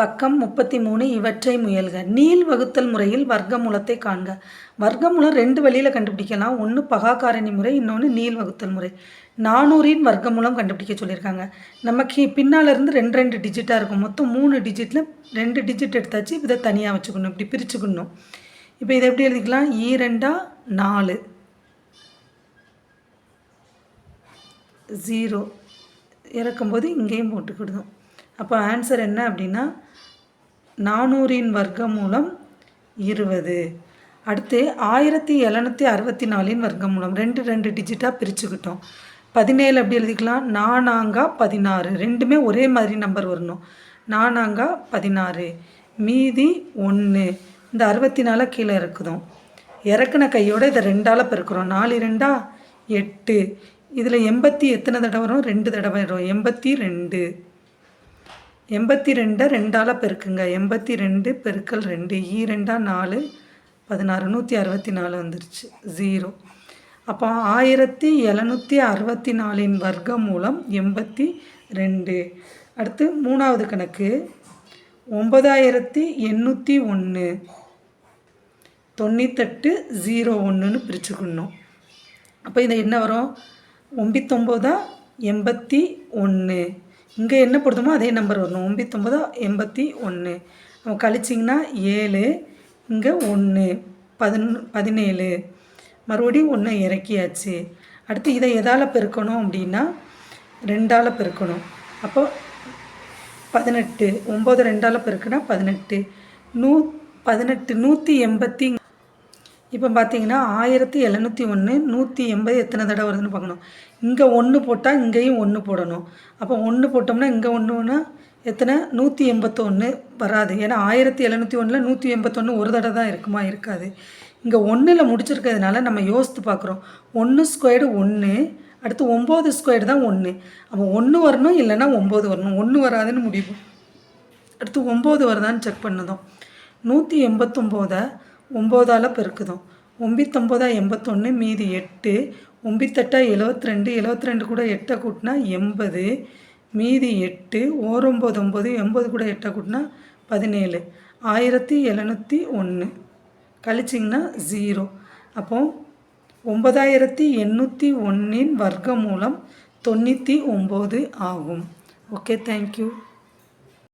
பக்கம் முப்பத்தி மூணு இவற்றை முயல்க. நீள் வகுத்தல் முறையில் வர்க்கமூலத்தை காண்க. வர்க்கமூலம் ரெண்டு வழியில் கண்டுபிடிக்கலாம். ஒன்று பகாக்காரணி முறை இன்னொன்று நீள் வகுத்தல் முறை. நானூறின் வர்க்கமூலம் கண்டுபிடிக்க சொல்லியிருக்காங்க. நமக்கு பின்னால் இருந்து ரெண்டு ரெண்டு டிஜிட்டாக இருக்கும். மொத்தம் மூணு டிஜிட்டில் ரெண்டு டிஜிட் எடுத்தாச்சு. இதை தனியாக வச்சுக்கணும். இப்படி பிரிச்சுக்கணும். இப்போ இதை எப்படி எழுதிக்கலாம்? ஈரெண்டா நாலு. ஜீரோ. இறக்கும்போது இங்கேயும் போட்டுக்கிடுதோம் அப்போ ஆன்சர் என்ன அப்படின்னா நானூறின் வர்க்கமூலம் இருபது. அடுத்து ஆயிரத்தி எழுநூற்றி அறுபத்தி நாலின் வர்க்கமூலம். ரெண்டு ரெண்டு டிஜிட்டாக பிரிச்சுக்கிட்டோம். பதினேழு அப்படி எழுதிக்கலாம். நானாங்கா பதினாறு. ரெண்டுமே ஒரே மாதிரி நம்பர் வரணும். நானாங்கா பதினாறு. மீதி ஒன்று இந்த அறுபத்தி நாலை கீழே இருக்குதும் இறக்குன கையோடு இதை ரெண்டால் பெருக்கிறோம். நாலு ரெண்டா எட்டு. இதில் எண்பத்தி எத்தனை தடவை வரும்? ரெண்டு தடவை வரும். எண்பத்தி ரெண்டு. எண்பத்தி ரெண்டை ரெண்டால் பெருக்குங்க. எண்பத்தி ரெண்டு பெருக்கல் ரெண்டு. ஈ ரெண்டா நாலு. பதினாறு நூற்றி அறுபத்தி நாலு வந்துருச்சு. ஜீரோ. அப்போ ஆயிரத்தி எழுநூற்றி அறுபத்தி நாலின் வர்க்கம் மூலம் எண்பத்தி ரெண்டு அடுத்து மூணாவது கணக்கு. ஒம்பதாயிரத்தி எண்ணூற்றி ஒன்று தொண்ணூத்தெட்டு ஜீரோ ஒன்றுன்னு பிரிச்சுக்கணும். அப்போ இது என்ன வரும்? ஒம்பத்தொம்போதா எண்பத்தி ஒன்று இங்கே என்ன பொருத்தமோ அதே நம்பர் வரணும். ஒம்பத்தொம்பது எண்பத்தி ஒன்று நம்ம கழிச்சிங்கன்னா ஏழு. இங்கே ஒன்று பதின பதினேழு. மறுபடியும் ஒன்று இறக்கியாச்சு. அடுத்து இதை எதால் பெருக்கணும் அப்படின்னா ரெண்டால் பெருக்கணும். அப்போ பதினெட்டு. ஒம்பது ரெண்டால் பெருக்குனா பதினெட்டு. நூ பதினெட்டு நூற்றி எண்பத்தி இப்போ பார்த்தீங்கன்னா ஆயிரத்தி எழுநூற்றி ஒன்று நூற்றி எண்பது எத்தனை தடவை வருதுன்னு பார்க்கணும். இங்கே ஒன்று போட்டால் இங்கேயும் ஒன்று போடணும். அப்போ ஒன்று போட்டோம்னா இங்கே ஒன்றுனா எத்தனை? நூற்றி எண்பத்தொன்று வராது. ஏன்னா ஆயிரத்தி எழுநூற்றி ஒன்றில் நூற்றி எண்பத்தொன்று ஒரு தடவை தான் இருக்குமா? இருக்காது. இங்கே ஒன்றில் முடிச்சிருக்கிறதுனால நம்ம யோசித்து பார்க்குறோம். ஒன்று ஸ்கொயர்டு ஒன்று அடுத்து ஒம்பது ஸ்கொயர்டு தான் ஒன்று. அப்போ ஒன்று வரணும் இல்லைன்னா ஒம்பது வரணும். ஒன்று வராதுன்னு முடிவு அடுத்து ஒம்பது வருதான்னு செக் பண்ணதும். நூற்றி எண்பத்தொம்போதை ஒம்போதால் பெருக்குதோம். ஒம்பித்தொம்போதா எண்பத்தொன்று மீதி எட்டு. ஒம்பித்தெட்டா எழுபத்தி ரெண்டு எழுபத்தி ரெண்டு கூட எட்டை கூட்டினா எண்பது. மீதி எட்டு ஓரொம்பது ஒம்பது எண்பது கூட எட்டை கூட்டினா பதினேழு. ஆயிரத்தி எழுநூற்றி ஒன்று கழிச்சிங்கன்னா ஜீரோ. அப்போ ஒன்பதாயிரத்தி எண்ணூற்றி ஒன்றின் வர்க்க மூலம் தொண்ணூற்றி ஒம்பது ஆகும். Okay thank you